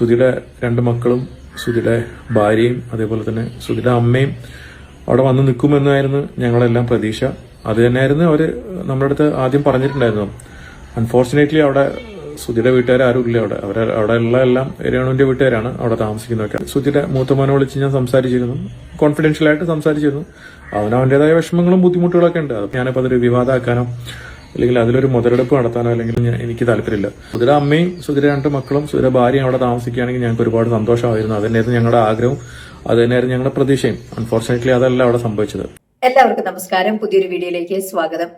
സുധിയുടെ രണ്ട് മക്കളും സുധിയുടെ ഭാര്യയും അതേപോലെ തന്നെ സുധിയുടെ അമ്മയും അവിടെ വന്ന് നിൽക്കുമെന്നായിരുന്നു ഞങ്ങളെല്ലാം പ്രതീക്ഷ. അത് തന്നെയായിരുന്നു അവർ നമ്മുടെ അടുത്ത് ആദ്യം പറഞ്ഞിട്ടുണ്ടായിരുന്നു അൺഫോർച്ചുനേറ്റ്ലി അവിടെ സുധിയുടെ വീട്ടുകാർ ആരും ഇല്ല അവിടെ. അവരെ അവിടെ ഉള്ള എല്ലാം രേണുവിന്റെ വീട്ടുകാരാണ് അവിടെ താമസിക്കുന്നതൊക്കെ. സുധിയുടെ മൂത്തമോനെ വിളിച്ച് ഞാൻ സംസാരിച്ചിരുന്നു. കോൺഫിഡൻഷ്യൽ ആയിട്ട് സംസാരിച്ചിരുന്നു. അവനവന്റേതായ വിഷമങ്ങളും ബുദ്ധിമുട്ടുകളൊക്കെ ഉണ്ട്. ഞാനിപ്പോൾ അതൊരു വിവാദമാക്കാനോ അല്ലെങ്കിൽ അതിലൊരു മുതലെടുപ്പ് നടത്താനോ അല്ലെങ്കിൽ എനിക്ക് താല്പര്യമില്ല. സുധിര അമ്മയും സുധിര രണ്ട് മക്കളും സുധിര ഭാര്യയും അവിടെ താമസിക്കുകയാണെങ്കിൽ ഞങ്ങൾക്ക് ഒരുപാട് സന്തോഷമായിരുന്നു. അത് തന്നെയായിരുന്നു ഞങ്ങളുടെ ആഗ്രഹവും. അത് തന്നെയായിരുന്നു ഞങ്ങളുടെ പ്രതീക്ഷയും. അൺഫോർച്ചുനേറ്റ്ലി അതല്ല അവിടെ സംഭവിച്ചത്. എല്ലാവർക്കും നമസ്കാരം. പുതിയൊരു വീഡിയോയിലേക്ക് സ്വാഗതം.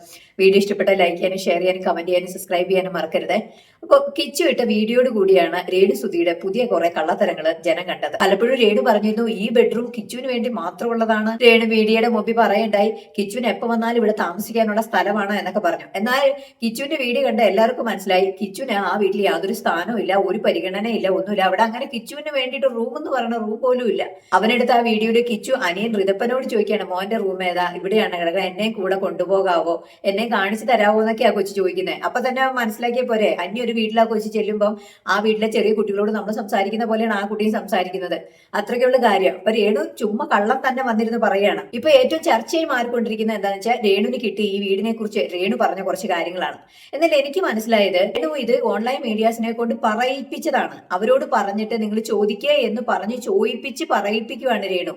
വീഡിയോ ഇഷ്ടപ്പെട്ട ലൈക്ക് ചെയ്യാനും ഷെയർ ചെയ്യാനും കമന്റ് ചെയ്യാനും സബ്സ്ക്രൈബ് ചെയ്യാനും മറക്കരുത്. അപ്പോൾ കിച്ചു ഇട്ട വീഡിയോയോട് കൂടിയാണ് രേണു സുധിയുടെ പുതിയ കുറെ കള്ളത്തരങ്ങൾ ജനം കണ്ടത്. പലപ്പോഴും രേണു പറഞ്ഞിരുന്നു ഈ ബെഡ്റൂം കിച്ചുവിന് വേണ്ടി മാത്രമുള്ളതാണ്. രേണു വീഡിയോയുടെ മുമ്പിൽ പറയണ്ടായി കിച്ചുവിന് എപ്പോ വന്നാലും ഇവിടെ താമസിക്കാനുള്ള സ്ഥലമാണ് എന്നൊക്കെ പറഞ്ഞു. എന്നാൽ കിച്ചുവിന്റെ വീഡിയോ കണ്ട എല്ലാവർക്കും മനസ്സിലായി കിച്ചുവിന് ആ വീട്ടിൽ യാതൊരു സ്ഥാനവും ഇല്ല ഒരു പരിഗണനയില്ല ഒന്നുമില്ല. അവിടെ അങ്ങനെ കിച്ചുവിന് വേണ്ടിയിട്ട് റൂം എന്ന് പറയുന്ന റൂം പോലും ഇല്ല. അവനെടുത്ത് ആ വീഡിയോയിൽ കിച്ചു അനിയൻ ഋതപ്പനോട് ചോദിക്കുകയാണ് മോന്റെ റൂം ഏതാ? ഇവിടെയാണ് കിടക്കുന്നത്. എന്നെയും കൂടെ കൊണ്ടുപോകാവോ? എന്നെ കാണിച്ചു തരാവോ എന്നൊക്കെയാ കൊച്ചു ചോദിക്കുന്നത് അപ്പൊ തന്നെ മനസ്സിലാക്കിയ പോരെ അന്യ ഒരു വീട്ടിലാ കൊച്ചു ചെല്ലുമ്പോൾ ആ വീട്ടിലെ ചെറിയ കുട്ടികളോട് നമ്മൾ സംസാരിക്കുന്ന പോലെയാണ് ആ കുട്ടിയും സംസാരിക്കുന്നത്. അത്രയ്ക്കുള്ള കാര്യം. അപ്പൊ രേണു ചുമ്മാ കള്ളം തന്നെ വന്നിരുന്ന് പറയാണ്. ഇപ്പൊ ഏറ്റവും ചർച്ചയായി മാറിക്കൊണ്ടിരിക്കുന്നത് എന്താണെന്ന് വെച്ചാൽ രേണുവിന് കിട്ടി ഈ വീടിനെ കുറിച്ച് രേണു പറഞ്ഞ കുറച്ച് കാര്യങ്ങളാണ്. എന്നാൽ എനിക്ക് മനസ്സിലായത് രേണു ഇത് ഓൺലൈൻ മീഡിയാസിനെ കൊണ്ട് പറയിപ്പിച്ചതാണ്. അവരോട് പറഞ്ഞിട്ട് നിങ്ങൾ ചോദിക്കുക എന്ന് പറഞ്ഞ് ചോദിപ്പിച്ച് പറയിപ്പിക്കുവാണ് രേണു.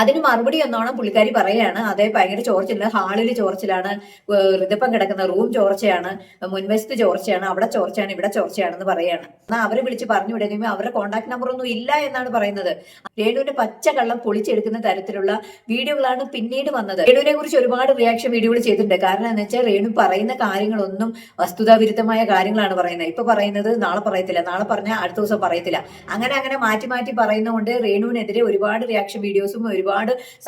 അതിന് മറുപടി ഒന്നോണം പുള്ളിക്കാരി പറയാണ് അതേ ഭയങ്കര ചോർച്ചില്ല ഹാളിൽ ചോർച്ചിലാണ് ഹൃദപ്പം കിടക്കുന്ന റൂം ചോർച്ചയാണ് മുൻവശത്ത് ചോർച്ചയാണ് അവിടെ ചോർച്ചയാണ് ഇവിടെ ചോർച്ചയാണെന്ന് പറയാണ് എന്നാൽ അവരെ വിളിച്ച് പറഞ്ഞു വിടുകയും അവരുടെ കോൺടാക്ട് നമ്പർ ഒന്നും ഇല്ല എന്നാണ് പറയുന്നത്. രേണുവിന്റെ പച്ച കള്ളം പൊളിച്ചെടുക്കുന്ന തരത്തിലുള്ള വീഡിയോകളാണ് പിന്നീട് വന്നത്. രേണുവിനെ കുറിച്ച് ഒരുപാട് റിയാക്ഷൻ വീഡിയോകൾ ചെയ്തിട്ടുണ്ട്. കാരണം എന്ന് വെച്ചാൽ രേണു പറയുന്ന കാര്യങ്ങളൊന്നും വസ്തുതാവിരുദ്ധമായ കാര്യങ്ങളാണ് പറയുന്നത്. ഇപ്പൊ പറയുന്നത് നാളെ പറയത്തില്ല. നാളെ പറഞ്ഞാൽ അടുത്ത ദിവസം പറയത്തില്ല. അങ്ങനെ അങ്ങനെ മാറ്റി മാറ്റി പറയുന്നതുകൊണ്ട് രേണുവിനെതിരെ ഒരുപാട് റിയാക്ഷൻ വീഡിയോസും ഒരുപാട്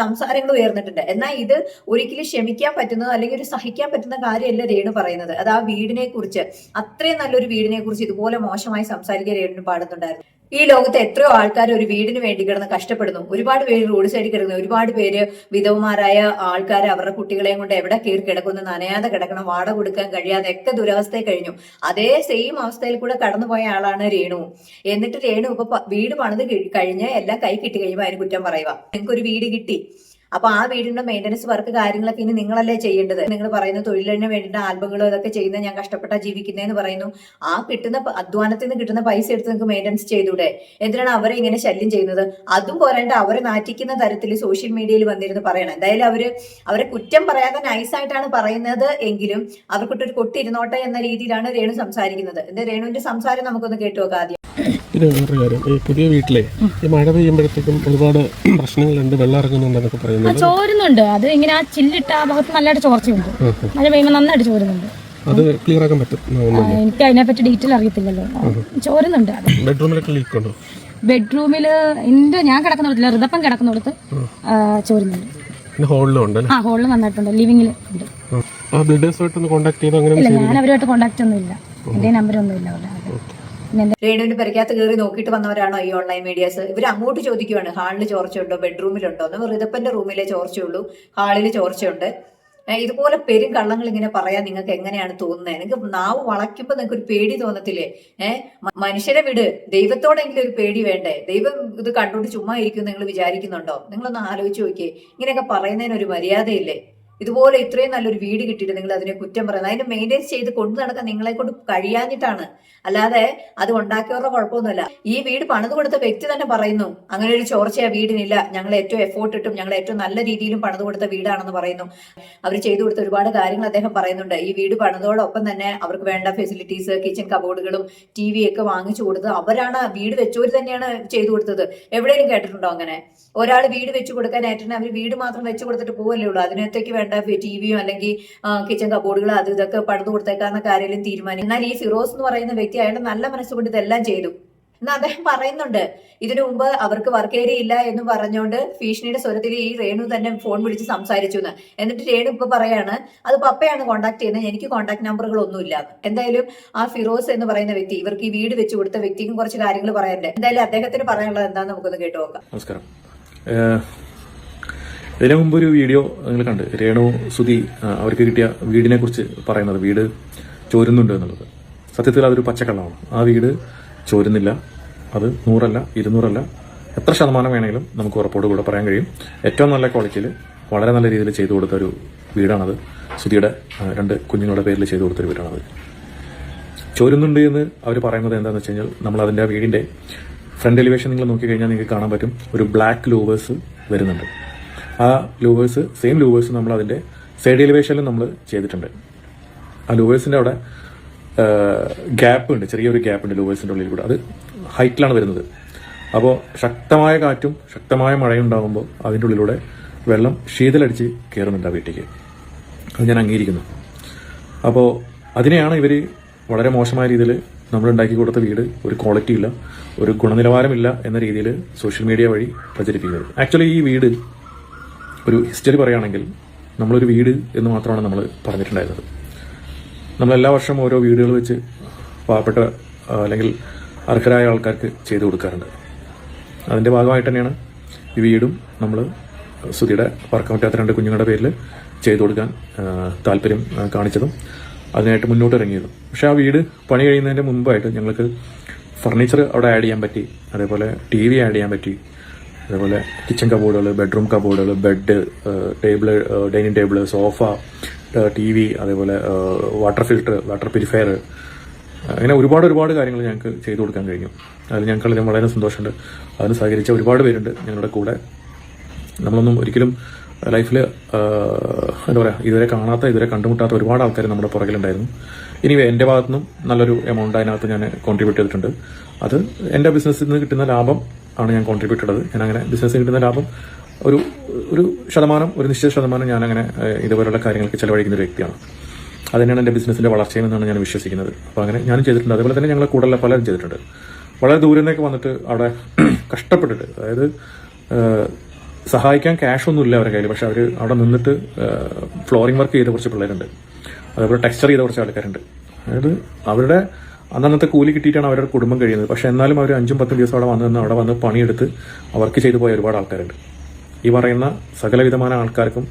സംസാരങ്ങളും ഉയർന്നിട്ടുണ്ട്. എന്നാൽ ഇത് ഒരിക്കലും ക്ഷമിക്കാൻ പറ്റുന്നത് അല്ലെങ്കിൽ ഒരു സഹിക്കാൻ പറ്റുന്ന കാര്യമല്ല രേണു പറയുന്നത്. അത് ആ വീടിനെ കുറിച്ച് അത്രയും നല്ലൊരു വീടിനെ കുറിച്ച് ഇതുപോലെ മോശമായി സംസാരിക്കാൻ രേണു പാടുന്നുണ്ടായിരുന്നു. ഈ ലോകത്ത് എത്രയോ ആൾക്കാർ ഒരു വീടിന് വേണ്ടി കിടന്ന് കഷ്ടപ്പെടുന്നു. ഒരുപാട് പേര് റോഡ് സൈഡിൽ കിടക്കുന്നു. ഒരുപാട് പേര് വിധവമാരായ ആൾക്കാർ അവരുടെ കുട്ടികളെയും കൊണ്ട് എവിടെ കയറി കിടക്കുന്നു? നനയാതെ കിടക്കണം വാട കൊടുക്കാൻ കഴിയാതെ ഒക്കെ ദുരവസ്ഥയിൽ കഴിഞ്ഞു. അതേ സെയിം അവസ്ഥയിൽ കൂടെ കടന്നുപോയ ആളാണ് രേണു. എന്നിട്ട് രേണു ഇപ്പൊ വീട് പണിത് കഴി- കഴിഞ്ഞ് എല്ലാം കൈ കിട്ടി കഴിയുമ്പോൾ അതിന് കുറ്റം പറയുക നിങ്ങൾക്ക് ഒരു വീട് കിട്ടി. അപ്പൊ ആ വീടിന്റെ മെയിന്റനൻസ് വർക്ക് കാര്യങ്ങളൊക്കെ ഇനി നിങ്ങളല്ലേ ചെയ്യേണ്ടത്? നിങ്ങൾ പറയുന്ന തൊഴിലിന് വേണ്ടിയിട്ട് ആൽബങ്ങളും ഇതൊക്കെ ചെയ്യുന്ന ഞാൻ കഷ്ടപ്പെട്ടാ ജീവിക്കുന്നതെന്ന് പറയുന്നു. ആ കിട്ടുന്ന അധ്വാനത്തിൽ നിന്ന് കിട്ടുന്ന പൈസ എടുത്ത് നിങ്ങൾക്ക് മെയിന്റനൻസ് ചെയ്തൂടെ? എന്തിനാണ് അവരെ ഇങ്ങനെ ശല്യം ചെയ്യുന്നത്? അതും പോരാണ്ട് അവരെ നാറ്റിക്കുന്ന തരത്തിൽ സോഷ്യൽ മീഡിയയിൽ വന്നിരുന്ന് പറയണം. എന്തായാലും അവർ അവരെ കുറ്റം പറയാതെ നൈസായിട്ടാണ് പറയുന്നത് എങ്കിലും അവർക്കൊട്ടൊരു കൊട്ടിരുന്നോട്ടെ എന്ന രീതിയിലാണ് രേണു സംസാരിക്കുന്നത്. എന്താ രേണുവിന്റെ സംസാരം നമുക്കൊന്ന് കേട്ടു നോക്കാം ആദ്യം. പിന്നെ വേറൊരു കാര്യം. ഈ പുതിയ വീട്ടിലെ ഈ മഴ പെയ്യുമ്പോഴത്തേക്കും ഒരുപാട് പ്രശ്നങ്ങളുണ്ട് വെള്ളം ഇറങ്ങുന്നുണ്ടെന്നൊക്കെ പറയുന്നുണ്ട് പറയുന്നത് ചോരുന്നുണ്ട്. അത് ഇങ്ങനെ ആ ചില്ലിട്ട ആ ഭാഗത്ത് നല്ലതായിട്ട് ചോർച്ചയുണ്ട്. മഴ പെയ്യുമ്പോൾ നന്നായിട്ട് ചോരുന്നുണ്ട്. അത് ക്ലിയർ ആക്കാൻ പറ്റും. എനിക്ക് അതിനെപ്പറ്റി ഡീറ്റെയിൽ അറിയത്തില്ലല്ലോ. ചോരുന്നുണ്ട് ബെഡ്റൂമിലൊക്കെ ലീക്ക് ഉണ്ടോ? ബെഡ്റൂമിൽ എന്റെ ഞാൻ കിടക്കുന്നിടത്തില്ല ഋതപ്പം കിടക്കുന്നിടത്ത് ചോരുന്നുണ്ട്. പിന്നെ ഹോളിലും ഉണ്ട് ആ ഹോളിൽ നന്നായിട്ടുണ്ട്. ലിവിംഗിൽ ഉണ്ട്. ആ. ആ ബിൽഡേഴ്സുമായിട്ടൊന്ന് കോൺടാക്ട് ചെയ്ത്? അങ്ങനെ ഞാൻ അവരുമായിട്ട് കോണ്ടാക്ട് ഒന്നും ഇല്ല എന്റെ നമ്പരൊന്നും ഇല്ല അവിടെ രേണുവിന്റെ പെരക്കകത്ത് കയറി നോക്കിയിട്ട് വന്നവരാണോ ഈ ഓൺലൈൻ മീഡിയാസ് ഇവർ അങ്ങോട്ട് ചോദിക്കുവാണ്. ഹാളിൽ ചോർച്ചയുണ്ടോ? ബെഡ്റൂമിലുണ്ടോ എന്ന് റിതപ്പന്റെ റൂമിലെ ചോർച്ചയുള്ളൂ. ഹാളിൽ ചോർച്ചയുണ്ട്. ഇതുപോലെ പെരും കള്ളങ്ങൾ ഇങ്ങനെ പറയാൻ നിങ്ങൾക്ക് എങ്ങനെയാണ് തോന്നുന്നത് നിങ്ങൾക്ക് നാവ് വളയ്ക്കുമ്പോൾ നിങ്ങൾക്ക് ഒരു പേടി തോന്നത്തില്ലേ? ഏഹ് മനുഷ്യരെ വിട്. ദൈവത്തോടെങ്കിലും ഒരു പേടി വേണ്ടേ? ദൈവം ഇത് കണ്ടുകൊണ്ട് ചുമ്മാ ഇരിക്കും നിങ്ങൾ വിചാരിക്കുന്നുണ്ടോ? നിങ്ങളൊന്ന് ആലോചിച്ച് നോക്കിയേ. ഇങ്ങനെയൊക്കെ പറയുന്നതിന് ഒരു മര്യാദയില്ലേ? ഇതുപോലെ ഇത്രയും നല്ലൊരു വീട് കിട്ടിയിട്ട് നിങ്ങൾ അതിനെ കുറ്റം പറയുന്നത്. അതിനെ മെയിന്റെയിൻ ചെയ്ത് കൊണ്ടു നടക്കാൻ നിങ്ങളെ കൊണ്ട് കഴിയാഞ്ഞിട്ടാണ്. അല്ലാതെ അത് ഉണ്ടാക്കിയവരുടെ കുഴപ്പമൊന്നുമല്ല. ഈ വീട് പണിത് കൊടുത്ത വ്യക്തി തന്നെ പറയുന്നു അങ്ങനെ ഒരു ചോർച്ചയാ വീടിനില്ല. ഞങ്ങൾ ഏറ്റവും എഫോർട്ട് ഇട്ടും ഞങ്ങൾ ഏറ്റവും നല്ല രീതിയിലും പണിത് കൊടുത്ത വീടാണെന്ന് പറയുന്നു. അവർ ചെയ്തു കൊടുത്ത ഒരുപാട് കാര്യങ്ങൾ അദ്ദേഹം പറയുന്നുണ്ട്. ഈ വീട് പണിതോടൊപ്പം തന്നെ അവർക്ക് വേണ്ട ഫെസിലിറ്റീസ് കിച്ചൺ കബോർഡുകളും ടി വി ഒക്കെ വാങ്ങിച്ചു കൊടുത്തത് അവരാണ് വീട് വെച്ചവർ തന്നെയാണ് ചെയ്തു കൊടുത്തത്. എവിടെയെങ്കിലും കേട്ടിട്ടുണ്ടോ അങ്ങനെ? ഒരാൾ വീട് വെച്ചു കൊടുക്കാനായിട്ടാണ് അവർ വീട് മാത്രം വെച്ചു കൊടുത്തിട്ട് പോവല്ലേ ഉള്ളൂ. അതിനകത്തേക്ക് വേണ്ട ടി വിയും അല്ലെങ്കിൽ കിച്ചൺ കബോർഡുകൾ അത് ഇതൊക്കെ പടുത്തു കൊടുത്തേക്കാന്ന കാര്യം തീരുമാനം എന്നാൽ ഈ ഫിറോസ് എന്ന് പറയുന്ന വ്യക്തി അയാളുടെ നല്ല മനസ്സുകൊണ്ട് ഇതെല്ലാം ചെയ്തു. എന്നാൽ അദ്ദേഹം പറയുന്നുണ്ട് ഇതിനു മുമ്പ് അവർക്ക് വർക്ക് ഏരിയ ഇല്ല എന്ന് പറഞ്ഞുകൊണ്ട് ഭീഷണിയുടെ സ്വരത്തിൽ ഈ രേണു തന്നെ ഫോൺ വിളിച്ച് സംസാരിച്ചു എന്ന് എന്നിട്ട് രേണു ഇപ്പൊ പറയാണ് അത് പപ്പയാണ് കോൺടാക്ട് ചെയ്യുന്നത് എനിക്ക് കോൺടാക്ട് നമ്പറുകളൊന്നുമില്ല. എന്തായാലും ആ ഫിറോസ് എന്ന് പറയുന്ന വ്യക്തി ഇവർക്ക് ഈ വീട് വെച്ച് കൊടുത്ത വ്യക്തിക്കും കുറച്ച് കാര്യങ്ങൾ പറയാനുണ്ട്. എന്തായാലും അദ്ദേഹത്തിന് പറയാനുള്ളത് എന്താന്ന് നമുക്കൊന്ന് കേട്ടു നോക്കാം. നമസ്കാരം. ഇതിനു മുമ്പ് ഒരു വീഡിയോ നിങ്ങൾ കണ്ട്. രേണു സുധി അവർക്ക് കിട്ടിയ വീടിനെ കുറിച്ച് പറയുന്നത്. വീട് ചോരുന്നുണ്ട് എന്നുള്ളത്. സത്യത്തിൽ അതൊരു പച്ചക്കള്ളമാണ്. ആ വീട് ചോരുന്നില്ല. അത് നൂറല്ല ഇരുന്നൂറല്ല. എത്ര ശതമാനം വേണമെങ്കിലും നമുക്ക് ഉറപ്പോട് കൂടെ പറയാൻ കഴിയും. ഏറ്റവും നല്ല ക്വാളിറ്റിയിൽ വളരെ നല്ല രീതിയിൽ ചെയ്തു കൊടുത്ത ഒരു വീടാണത്. സുധിയുടെ രണ്ട് കുഞ്ഞുങ്ങളുടെ പേരിൽ ചെയ്തു കൊടുത്തൊരു വീടാണത്. ചോരുന്നുണ്ട് എന്ന് അവർ പറയുന്നത് എന്താണെന്ന് വെച്ച് കഴിഞ്ഞാൽ നമ്മൾ അതിന്റെ ആ വീടിന്റെ ഫ്രണ്ട് എലിവേഷൻ നിങ്ങൾ നോക്കിക്കഴിഞ്ഞാൽ നിങ്ങൾക്ക് കാണാൻ പറ്റും. ഒരു ബ്ലാക്ക് ലൂവേഴ്സ് വരുന്നുണ്ട്. ആ ലൂവേഴ്സ് സെയിം ലൂവേഴ്സ് നമ്മൾ അതിന്റെ സൈഡ് എലിവേഷനിലും നമ്മൾ ചെയ്തിട്ടുണ്ട്. ആ ലൂവേഴ്സിന്റെ അവിടെ ഗ്യാപ്പ് ഉണ്ട്. ചെറിയൊരു ഗ്യാപ്പ് ഉണ്ട് ലൂവേഴ്സിന്റെ ഉള്ളിൽ കൂടെ. അത് ഹൈറ്റിലാണ് വരുന്നത്. അപ്പോൾ ശക്തമായ കാറ്റും ശക്തമായ മഴയും ഉണ്ടാകുമ്പോൾ അതിന്റെ ഉള്ളിലൂടെ വെള്ളം ശീതലടിച്ച് കയറുന്നുണ്ട് ആ വീട്ടിലേക്ക്. അത് ഞാൻ അംഗീകരിക്കുന്നു. അപ്പോൾ അതിനെയാണ് ഇവർ വളരെ മോശമായ രീതിയിൽ നമ്മൾ ഉണ്ടാക്കി കൊടുത്ത വീട് ഒരു ക്വാളിറ്റി ഇല്ല ഒരു ഗുണനിലവാരമില്ല എന്ന രീതിയിൽ സോഷ്യൽ മീഡിയ വഴി പ്രചരിപ്പിക്കുന്നത്. ആക്ച്വലി ഈ വീട് ഒരു ഹിസ്റ്ററി പറയുകയാണെങ്കിൽ നമ്മളൊരു വീട് എന്ന് മാത്രമാണ് നമ്മൾ പറഞ്ഞിട്ടുണ്ടായിരുന്നത്. നമ്മൾ എല്ലാ വർഷവും ഓരോ വീടുകൾ വെച്ച് പാവപ്പെട്ട അല്ലെങ്കിൽ അർഹരായ ആൾക്കാർക്ക് ചെയ്തു കൊടുക്കാറുണ്ട്. അതിന്റെ ഭാഗമായിട്ട് തന്നെയാണ് ഈ വീടും നമ്മൾ സുധിയുടെ പറക്കാൻ പറ്റാത്ത രണ്ട് കുഞ്ഞുങ്ങളുടെ പേരിൽ ചെയ്തു കൊടുക്കാൻ താല്പര്യം കാണിച്ചതും അതിനായിട്ട് മുന്നോട്ട് ഇറങ്ങിയതും. പക്ഷേ ആ വീട് പണി കഴിയുന്നതിന്റെ മുമ്പായിട്ട് ഞങ്ങൾക്ക് ഫർണിച്ചർ അവിടെ ആഡ് ചെയ്യാൻ പറ്റി അതേപോലെ ടി വി ആഡ് ചെയ്യാൻ പറ്റി അതേപോലെ കിച്ചൺ കബോർഡുകൾ bedroom കബോർഡുകൾ bed table dining table sofa T V അതേപോലെ വാട്ടർ ഫിൽട്ടർ വാട്ടർ പ്യൂരിഫയർ അങ്ങനെ ഒരുപാട് ഒരുപാട് കാര്യങ്ങൾ ഞങ്ങൾക്ക് ചെയ്തു കൊടുക്കാൻ കഴിഞ്ഞു. അതിൽ ഞങ്ങൾക്ക് വളരെ സന്തോഷമുണ്ട്. അതിന് സഹകരിച്ച ഒരുപാട് പേരുണ്ട് ഞങ്ങളുടെ കൂടെ. നമ്മളൊന്നും ഒരിക്കലും ലൈഫിൽ എന്താ പറയുക ഇതുവരെ കാണാത്ത ഇതുവരെ കണ്ടുമുട്ടാത്ത ഒരുപാട് ആൾക്കാർ നമ്മുടെ പുറകിലുണ്ടായിരുന്നു. ഇനി എന്റെ ഭാഗത്തു നിന്നും നല്ലൊരു എമൗണ്ട് അതിനകത്ത് ഞാൻ കോൺട്രിബ്യൂട്ട് ചെയ്തിട്ടുണ്ട്. അത് എന്റെ ബിസിനസ്സിൽ നിന്ന് കിട്ടുന്ന ലാഭം ആണ് ഞാൻ കോൺട്രിബ്യൂട്ട് ചെയ്തത് ഞാൻ അങ്ങനെ ബിസിനസ്സിൽ കിട്ടുന്ന ലാഭം ഒരു ഒരു ശതമാനം ഒരു നിശ്ചിത ശതമാനം ഞാൻ അങ്ങനെ ഇതുപോലുള്ള കാര്യങ്ങൾക്ക് ചെലവഴിക്കുന്ന ഒരു വ്യക്തിയാണ്. അത് തന്നെയാണ് എന്റെ ബിസിനസ്സിന്റെ വളർച്ചയെന്നാണ് ഞാൻ വിശ്വസിക്കുന്നത്. അപ്പോൾ അങ്ങനെ ഞാനും ചെയ്തിട്ടുണ്ട്. അതുപോലെ തന്നെ ഞങ്ങൾ കൂടുതൽ പലരും ചെയ്തിട്ടുണ്ട്. വളരെ ദൂരെ നിന്നൊക്കെ വന്നിട്ട് അവിടെ കഷ്ടപ്പെട്ടിട്ട് അതായത് സഹായിക്കാൻ ക്യാഷ് ഒന്നും ഇല്ല അവരുടെ കയ്യിൽ. പക്ഷെ അവർ അവിടെ നിന്നിട്ട് ഫ്ലോറിംഗ് വർക്ക് ചെയ്ത കുറച്ച് പിള്ളേരുണ്ട്. അതേപോലെ ടെക്സ്ചർ ചെയ്ത കുറച്ച് ആൾക്കാരുണ്ട്. അതായത് അവരുടെ അന്നന്നത്തെ കൂലി കിട്ടിയിട്ടാണ് അവരുടെ കുടുംബം കഴിയുന്നത്. പക്ഷെ എന്നാലും അവർ അഞ്ചും പത്തും ദിവസം അവിടെ വന്ന് അവിടെ വന്ന് പണിയെടുത്ത് അവർക്ക് ചെയ്തു പോയ ഒരുപാട് ആൾക്കാരുണ്ട്. ഈ പറയുന്ന സകലവിധമായ ആൾക്കാർക്കും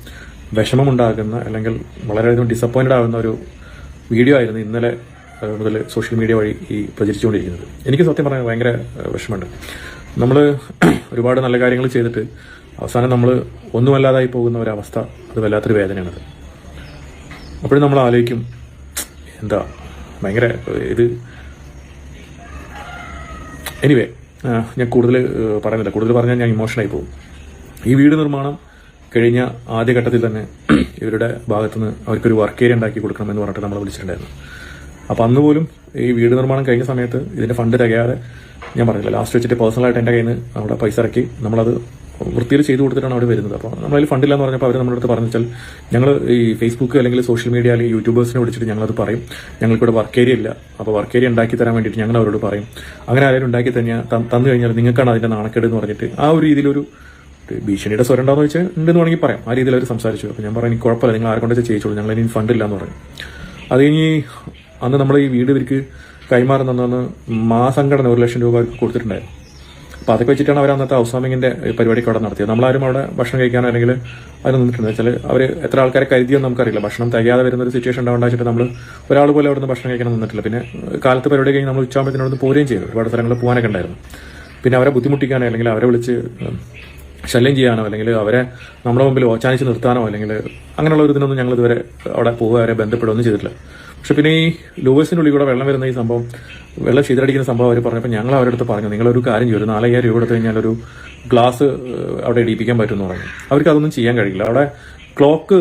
വിഷമമുണ്ടാകുന്ന അല്ലെങ്കിൽ വളരെയധികം ഡിസപ്പോയിന്റഡ് ആകുന്ന ഒരു വീഡിയോ ആയിരുന്നു ഇന്നലെ മുതൽ സോഷ്യൽ മീഡിയ വഴി ഈ പ്രചരിച്ചുകൊണ്ടിരിക്കുന്നത്. എനിക്ക് സത്യം പറയാൻ ഭയങ്കര വിഷമമുണ്ട്. നമ്മൾ ഒരുപാട് നല്ല കാര്യങ്ങൾ ചെയ്തിട്ട് അവസാനം നമ്മൾ ഒന്നുമല്ലാതായി പോകുന്ന ഒരവസ്ഥ അത് വല്ലാത്തൊരു വേദനയാണത്. അപ്പോഴും നമ്മൾ ആലോചിക്കും എന്താ? ഭയങ്കര ഇത് എനിവേ ഞാൻ കൂടുതൽ പറയുന്നില്ല. കൂടുതൽ പറഞ്ഞാൽ ഞാൻ ഇമോഷനായി പോകും. ഈ വീട് നിർമ്മാണം കഴിഞ്ഞ ആദ്യഘട്ടത്തിൽ തന്നെ ഇവരുടെ ഭാഗത്തുനിന്ന് അവർക്കൊരു വർക്ക് ഏരിയ ഉണ്ടാക്കി കൊടുക്കണമെന്ന് പറഞ്ഞിട്ട് നമ്മൾ വിളിച്ചിട്ടുണ്ടായിരുന്നു. അപ്പം അന്ന് പോലും ഈ വീട് നിർമ്മാണം കഴിഞ്ഞ സമയത്ത് ഇതിന്റെ ഫണ്ട് തികയാതെ ഞാൻ പറഞ്ഞില്ല. ലാസ്റ്റ് വെച്ചിട്ട് പേഴ്സണലായിട്ട് എന്റെ കയ്യിൽ നിന്ന് അവിടെ പൈസ ഇറക്കി നമ്മളത് വൃത്തിയിൽ ചെയ്തു കൊടുത്തിട്ടാണ് അവിടെ വരുന്നത്. അപ്പോൾ നമ്മളതിൽ ഫണ്ടില്ല എന്ന് പറഞ്ഞപ്പോൾ അവർ നമ്മുടെ അടുത്ത് പറഞ്ഞാൽ ഞങ്ങൾ ഈ ഫേസ്ബുക്ക് അല്ലെങ്കിൽ സോഷ്യൽ മീഡിയ അല്ലെങ്കിൽ യൂട്യൂബേഴ്സിനെ വിളിച്ചിട്ട് ഞങ്ങളത് പറയും. ഞങ്ങൾക്കിവിടെ വർക്ക് ഏരിയ ഇല്ല. അപ്പോൾ വർക്ക് ഏരിയ ഉണ്ടാക്കി തരാൻ വേണ്ടിയിട്ട് ഞങ്ങൾ അവരോട് പറയും. അങ്ങനെ ആരെങ്കിലും ഉണ്ടാക്കി തന്നെ തന്നു കഴിഞ്ഞാൽ നിങ്ങൾക്കാണ് അതിന്റെ നാണക്കേട് എന്ന് പറഞ്ഞിട്ട് ആ ഒരു രീതിയിലൊരു ഭീഷണിയുടെ സ്വരം ഉണ്ടാന്ന് വെച്ചാൽ ഉണ്ടെന്ന് വേണമെങ്കിൽ പറയാം. ആ രീതിയിൽ അവർ സംസാരിച്ചു. അപ്പോൾ ഞാൻ പറഞ്ഞു കുഴപ്പമില്ല നിങ്ങൾ ആരെ കൊണ്ട് ചെയ്യിച്ചോളൂ. ഞങ്ങൾ ഇനി ഫണ്ട് ഇല്ല എന്ന് പറഞ്ഞു. അത് കഴിഞ്ഞ് അന്ന് നമ്മൾ ഈ വീട് ഇവർക്ക് കൈമാറുന്ന മാസംഘടന ഒരു ലക്ഷം രൂപ കൊടുത്തിട്ടുണ്ടായിരുന്നു. അപ്പോൾ അതൊക്കെ വെച്ചിട്ടാണ് അവർ അന്നത്തെ ഹൗസ് വാമിങ്ങിന്റെ പരിപാടിക്ക് അവിടെ നടത്തിയത്. നമ്മളാരും അവിടെ ഭക്ഷണം കഴിക്കാനോ അല്ലെങ്കിൽ അതിന് നിന്നിട്ടുണ്ട് വെച്ചാൽ അവർ എത്ര ആൾക്കാരെ കരുതിയെന്ന് നമുക്കറിയില്ല. ഭക്ഷണം തികയാതെ വരുന്ന ഒരു സിറ്റുവേഷൻ വെച്ചിട്ട് നമ്മൾ ഒരാൾ പോലും അവിടെ നിന്ന് ഭക്ഷണം കഴിക്കാൻ നിന്നിട്ടില്ല. പിന്നെ കാലത്ത് പരിപാടി കഴിഞ്ഞ് നമ്മൾ ഉച്ചാമ്പത്തിനോട് പോരുകയും ചെയ്തു. ഒരുപാട് സ്ഥലങ്ങളിൽ പോകാനൊക്കെ ഉണ്ടായിരുന്നു. പിന്നെ അവരെ ബുദ്ധിമുട്ടിക്കാനോ അല്ലെങ്കിൽ അവരെ വിളിച്ച് ശല്യം ചെയ്യാനോ അല്ലെങ്കിൽ അവരെ നമ്മുടെ മുമ്പിൽ ഓച്ചാനിച്ച് നിർത്താനോ അല്ലെങ്കിൽ അങ്ങനെയുള്ള ഒരു ഇതിനൊന്നും ഞങ്ങൾ ഇതുവരെ അവിടെ പോവുക അവരെ ബന്ധപ്പെടുകയൊന്നും ചെയ്തിട്ടില്ല. പക്ഷെ പിന്നെ ഈ ലൂവേഴ്സിന്റെ ഉള്ളിൽ കൂടെ വെള്ളം വരുന്ന ഈ സംഭവം വെള്ളം ശീതടിക്കുന്ന സംഭവം അവർ പറഞ്ഞപ്പോൾ ഞങ്ങൾ അവരുടെ അടുത്ത് പറഞ്ഞു നിങ്ങളൊരു കാര്യം ചെയ്യും ഒരു നാലയ്യായിരം രൂപ എടുത്തു കഴിഞ്ഞാൽ ഒരു ഗ്ലാസ് അവിടെ ഇടിപ്പിക്കാൻ പറ്റുമെന്ന് പറഞ്ഞു. അവർക്ക് അതൊന്നും ചെയ്യാൻ കഴിയില്ല. അവിടെ ക്ലോക്ക്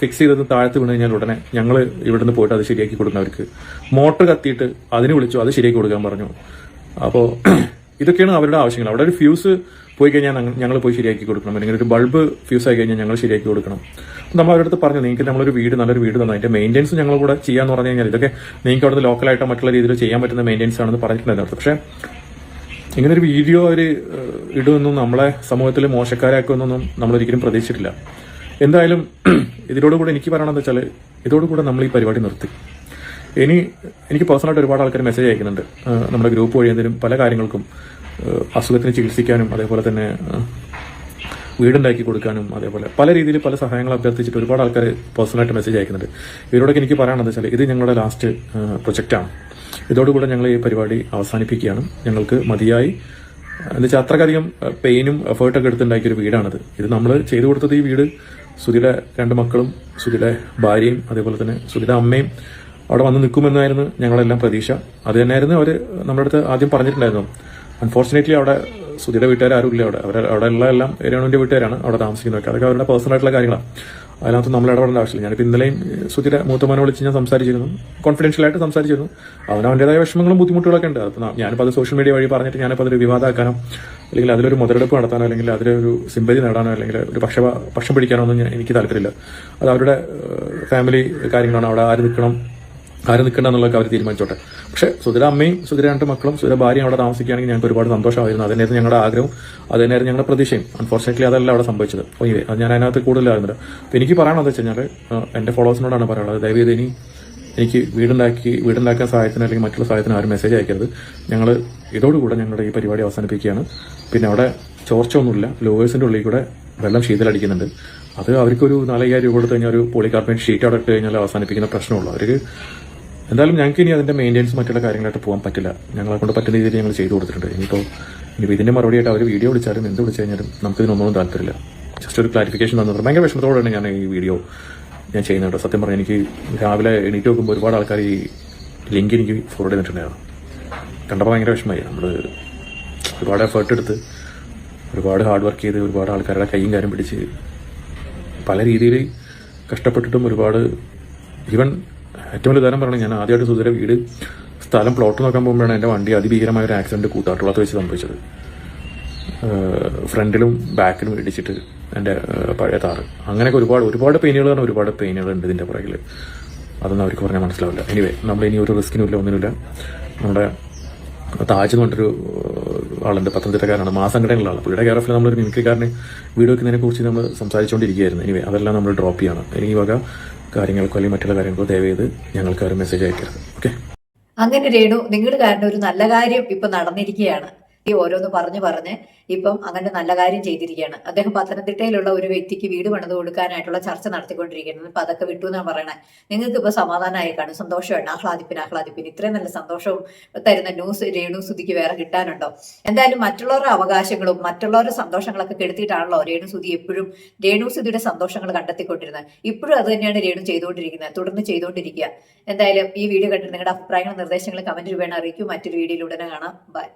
ഫിക്സ് ചെയ്തത് താഴത്ത് വീണ് കഴിഞ്ഞാൽ ഉടനെ ഞങ്ങൾ ഇവിടുന്ന് പോയിട്ട് അത് ശരിയാക്കി കൊടുക്കുന്നവർക്ക് മോട്ടർ കത്തിയിട്ട് അതിന് വിളിച്ചു അത് ശരിയാക്കി കൊടുക്കാൻ പറഞ്ഞു. അപ്പോൾ ഇതൊക്കെയാണ് അവരുടെ ആവശ്യങ്ങൾ. അവിടെ ഒരു ഫ്യൂസ് പോയി കഴിഞ്ഞാൽ ഞങ്ങൾ പോയി ശരിയാക്കി കൊടുക്കണം. അല്ലെങ്കിൽ ഒരു ബൾബ് ഫ്യൂസ് ആയി കഴിഞ്ഞാൽ ഞങ്ങൾ ശരിയാക്കി കൊടുക്കണം. നമ്മൾ അവരുടെ അടുത്ത് പറഞ്ഞു നിങ്ങൾക്ക് നമ്മളൊരു വീട് നല്ലൊരു വീട് തന്നെ? അതിന്റെ മെയിന്റെനൻസ് ഞങ്ങൾ കൂടെ ചെയ്യാന്ന് പറഞ്ഞു കഴിഞ്ഞാൽ ഇതൊക്കെ നിങ്ങൾക്ക് അവിടുന്ന് ലോക്കലായിട്ട് മറ്റുള്ള രീതിയിൽ ചെയ്യാൻ പറ്റുന്ന മെയിന്റെനൻസ് ആണെന്ന് പറഞ്ഞിട്ടുണ്ടായിരുന്നു പക്ഷേ ഇങ്ങനെ ഒരു വീഡിയോ അവർ ഇടുമെന്നും നമ്മളെ സമൂഹത്തിൽ മോശക്കാരാക്കുമെന്നൊന്നും നമ്മൾ ഒരിക്കലും പ്രതീക്ഷിച്ചിട്ടില്ല. എന്തായാലും ഇതിനോടുകൂടെ എനിക്ക് പറയണമെന്ന് വെച്ചാൽ ഇതോടുകൂടെ നമ്മൾ ഈ പരിപാടി നിർത്തി. ഇനി എനിക്ക് പേഴ്സണലായിട്ട് ഒരുപാട് ആൾക്കാർ മെസ്സേജ് അയക്കുന്നുണ്ട്. നമ്മുടെ ഗ്രൂപ്പ് വഴി എന്തെങ്കിലും പല കാര്യങ്ങൾക്കും അസുഖത്തിന് ചികിത്സിക്കാനും അതേപോലെ തന്നെ വീടുണ്ടാക്കി കൊടുക്കാനും അതേപോലെ പല രീതിയിൽ പല സഹായങ്ങൾ അഭ്യർത്ഥിച്ചിട്ട് ഒരുപാട് ആൾക്കാർ പേഴ്സണലായിട്ട് മെസ്സേജ് അയക്കുന്നുണ്ട്. ഇവരോടൊക്കെ എനിക്ക് പറയാനുള്ളത് വെച്ചാൽ ഇത് ഞങ്ങളുടെ ലാസ്റ്റ് പ്രൊജക്റ്റാണ് ഇതോടുകൂടെ ഞങ്ങൾ ഈ പരിപാടി അവസാനിപ്പിക്കുകയാണ്. ഞങ്ങൾക്ക് മതിയായി. എന്ന് വെച്ചാൽ അത്രക്കധികം പെയിനും എഫേർട്ടൊക്കെ എടുത്തുണ്ടാക്കിയ ഒരു വീടാണിത്. ഇത് നമ്മൾ ചെയ്തു കൊടുത്തത് ഈ വീട് സുധിയുടെ രണ്ട് മക്കളും സുധിയുടെ ഭാര്യയും അതേപോലെ തന്നെ സുധിയുടെ അമ്മയും അവിടെ വന്ന് നിൽക്കുമെന്നായിരുന്നു ഞങ്ങളെല്ലാം പ്രതീക്ഷ. അത് തന്നെയായിരുന്നു അവർ നമ്മുടെ അടുത്ത് ആദ്യം പറഞ്ഞിട്ടുണ്ടായിരുന്നു. അൺഫോർച്ചുനേറ്റ്ലി അവിടെ സുധിയുടെ വീട്ടുകാർ ആരും ഇല്ല അവിടെ. അവർ അവിടെ ഉള്ള എല്ലാം രേണുവിന്റെ വീട്ടുകാരാണ് അവിടെ താമസിക്കുന്നതൊക്കെ അതൊക്കെ അവരുടെ പേഴ്സണൽ ആയിട്ടുള്ള കാര്യങ്ങളാണ് അതിനകത്ത് നമ്മൾ ഇടപെടേണ്ട ആവശ്യമില്ല. ഞാനിപ്പോൾ ഇന്നലെയും സുധിയുടെ മൂത്തമാനെ വിളിച്ച് ഞാൻ സംസാരിച്ചിരുന്നു. കോൺഫിഡൻഷ്യൽ ആയിട്ട് സംസാരിച്ചിരുന്നു. അവന് അവന്റെതായ വിഷമങ്ങളും ബുദ്ധിമുട്ടുകളൊക്കെ ഉണ്ട്. അപ്പോൾ ഞാനിപ്പോൾ അത് സോഷ്യൽ മീഡിയ വഴി പറഞ്ഞിട്ട് ഞാനിപ്പോൾ അതൊരു വിവാദമാക്കാനോ അല്ലെങ്കിൽ അതിലൊരു മുതലെടുപ്പ് നടത്താനോ അല്ലെങ്കിൽ അതിലൊരു സിമ്പതി നേടാനോ അല്ലെങ്കിൽ ഒരു പക്ഷ പക്ഷം പിടിക്കാനോ ഒന്നും എനിക്ക് താല്പര്യമില്ല. അത് അവരുടെ ഫാമിലി കാര്യങ്ങളാണ്. അവിടെ ആര് നിൽക്കണം ആര് നിൽക്കണ്ട എന്നുള്ളതൊക്കെ അവർ തീരുമാനിച്ചോട്ടെ. പക്ഷേ സുധിര അമ്മയും സുധിര രണ്ട് മക്കളും സുധിര ഭാര്യയും അവിടെ താമസിക്കുകയാണെങ്കിൽ ഞങ്ങൾക്ക് ഒരുപാട് സന്തോഷമായിരുന്നു. അതിനായിരുന്നു ഞങ്ങളുടെ ആഗ്രഹം അതിനായിരുന്നു ഞങ്ങളുടെ പ്രതീക്ഷയും. അൺഫോർച്ചുനേറ്റ്ലി അതല്ല അവിടെ സംഭവിച്ചത്. ഓക്കെ അത് ഞാൻ അതിനകത്ത് കൂടുതലായിരുന്നില്ല. അപ്പോൾ എനിക്ക് പറയാനുള്ളത് വെച്ച് കഴിഞ്ഞാൽ എന്റെ ഫോളോവേഴ്സിനോടാണ് പറയാനുള്ളത്. ദയവ് ചെയ്ത് ഇനി എനിക്ക് വീടുണ്ടാക്കി വീടുണ്ടാക്കാൻ സഹായത്തിന് അല്ലെങ്കിൽ മറ്റുള്ള സഹായത്തിന് ആരും മെസ്സേജ് അയക്കരുത്. ഞങ്ങൾ ഇതോടുകൂടെ ഞങ്ങളുടെ ഈ പരിപാടി അവസാനിപ്പിക്കുകയാണ്. പിന്നെ അവിടെ ചോർച്ച ഒന്നുമില്ല ലോവേഴ്സിന്റെ ഉള്ളിൽ കൂടെ വെള്ളം ശീതലടിക്കുന്നുണ്ട്. അത് അവർക്കൊരു നാലയ്യായിരം രൂപ കൊടുത്തു കഴിഞ്ഞാൽ ഒരു പോളികാർബണേറ്റ് ഷീറ്റ് അവിടെ ഇട്ട് കഴിഞ്ഞാൽ അവസാനിപ്പിക്കുന്ന പ്രശ്നമുള്ളൂ. അവർക്ക് എന്തായാലും ഞങ്ങൾക്ക് ഇനി അതിന്റെ മെയിന്റെനൻസ് മറ്റുള്ള കാര്യങ്ങളായിട്ട് പോകാൻ പറ്റില്ല. ഞങ്ങളെ കൊണ്ട് പറ്റുന്ന രീതിയിൽ ഞങ്ങൾ ചെയ്തു കൊടുത്തിട്ടുണ്ട്. ഇനിയിപ്പോൾ ഇനിയിപ്പോൾ ഇതിന്റെ മറുപടിയായിട്ട് അവർ വീഡിയോ വിളിച്ചാലും എന്ത് വിളിച്ചു കഴിഞ്ഞാലും നമുക്ക് ഇതിനൊന്നും താല്പര്യമില്ല. ജസ്റ്റ് ഒരു ക്ലാരിഫിക്കേഷൻ തന്നത് ഭയങ്കര വിഷമത്തോടെയാണ് ഞാൻ ഈ വീഡിയോ ഞാൻ ചെയ്യുന്നുണ്ട് സത്യം പറഞ്ഞാൽ എനിക്ക് രാവിലെ എണീറ്റ് നോക്കുമ്പോൾ ഒരുപാട് ആൾക്കാർ ഈ ലിങ്ക് എനിക്ക് ഫോർവേഡ് ചെയ്തിട്ടുണ്ടായിരുന്നു. കണ്ടപ്പോൾ ഭയങ്കര വിഷമമായി. നമ്മൾ ഒരുപാട് എഫേർട്ട് എടുത്ത് ഒരുപാട് ഹാർഡ് വർക്ക് ചെയ്ത് ഒരുപാട് ആൾക്കാരുടെ കൈയും കാര്യം പിടിച്ച് പല രീതിയിൽ കഷ്ടപ്പെട്ടിട്ടും ഒരുപാട് ഈവൻ ഏറ്റവും വലിയ ഉദാഹരണം പറയണത് ഞാൻ ആദ്യമായിട്ട് സുധീര വീട് സ്ഥലം പ്ലോട്ട് നോക്കാൻ പോകുമ്പോഴാണ് എന്റെ വണ്ടി അതിഭീകരമായ ഒരു ആക്സിഡന്റ് കൂത്താട്ടുള്ളത് വെച്ച് സംഭവിച്ചത്. ഫ്രണ്ടിലും ബാക്കിലും ഇടിച്ചിട്ട് എന്റെ പഴയ താറ് അങ്ങനെയൊക്കെ ഒരുപാട് ഒരുപാട് പെയിനുകൾ പറഞ്ഞാൽ ഒരുപാട് പെയിനുകൾ ഉണ്ട് ഇതിന്റെ പുറകിൽ അതൊന്നും അവർക്ക് പറഞ്ഞാൽ മനസ്സിലാവില്ല. എനിവേ നമ്മൾ ഇനി ഒരു റിസ്കിനുമില്ല ഒന്നിനുമില്ല നമ്മുടെ താജ് എന്ന് പറഞ്ഞൊരു ഏഹ്, ആളുണ്ട്. പത്തനംതിട്ടക്കാരാണ്. മാസംഘടനകളാണ് പുള്ളിയുടെ കെയർ നമ്മളൊരു മിമിക്രിക്കാരനെ വീഡിയോ വെക്കുന്നതിനെ കുറിച്ച് നമ്മൾ സംസാരിച്ചുകൊണ്ടിരിക്കുകയായിരുന്നു. എനിവേ അതെല്ലാം നമ്മൾ ഡ്രോപ്പ് ചെയ്യണം. ഇനി ഈ വക കാര്യങ്ങൾക്കോ അല്ലെങ്കിൽ മറ്റുള്ള കാര്യങ്ങൾക്കോ ദയവ് ചെയ്ത് ഞങ്ങൾക്ക് ഒരു മെസ്സേജ് അയക്കരുത്. ഓക്കെ അങ്ങനെ രേണു നിങ്ങൾ കാരണം ഒരു നല്ല കാര്യം ഇപ്പൊ നടന്നിരിക്കുകയാണ്. ഈ ഓരോന്ന് പറഞ്ഞു പറഞ്ഞ് ഇപ്പം അങ്ങനെ നല്ല കാര്യം ചെയ്തിരിക്കുകയാണ്. അദ്ദേഹം പത്തനംതിട്ടയിലുള്ള ഒരു വ്യക്തിക്ക് വീട് പണിത് കൊടുക്കാനായിട്ടുള്ള ചർച്ച നടത്തിക്കൊണ്ടിരിക്കുന്നത്. ഇപ്പൊ അതൊക്കെ വിട്ടു എന്നാണ് പറയണേ. നിങ്ങൾക്ക് ഇപ്പൊ സമാധാനമായി കാണും. സന്തോഷമാണ് ആഹ്ലാദിപ്പിന് ആഹ്ലാദിപ്പിന്. ഇത്രയും നല്ല സന്തോഷവും തരുന്ന ന്യൂസ് രേണു സുതിക്ക് വേറെ കിട്ടാനുണ്ടോ? എന്തായാലും മറ്റുള്ളവരുടെ അവകാശങ്ങളും മറ്റുള്ളവരുടെ സന്തോഷങ്ങളൊക്കെ കെടുത്തിയിട്ടാണല്ലോ രേണു സുതി എപ്പോഴും രേണു സുതിയുടെ സന്തോഷങ്ങൾ കണ്ടെത്തിക്കൊണ്ടിരുന്നത്. ഇപ്പോഴും അത് തന്നെയാണ് രേണു ചെയ്തുകൊണ്ടിരിക്കുന്നത്. തുടർന്ന് ചെയ്തുകൊണ്ടിരിക്കുക. എന്തായാലും ഈ വീഡിയോ കണ്ടിട്ട് നിങ്ങളുടെ അഭിപ്രായങ്ങളും നിർദ്ദേശങ്ങളും കമന്റ് വേണം അറിയിക്കും. മറ്റൊരു വീഡിയോയിൽ ഉടനെ കാണാം. ബൈ